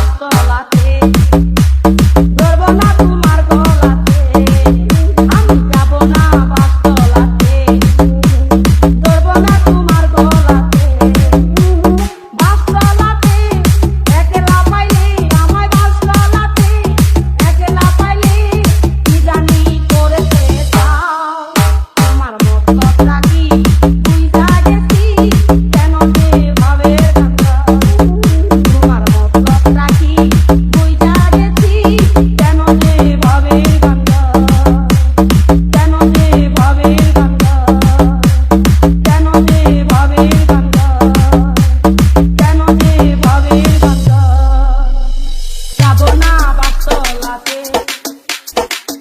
না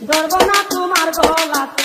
ধরব না তোমার গলাতে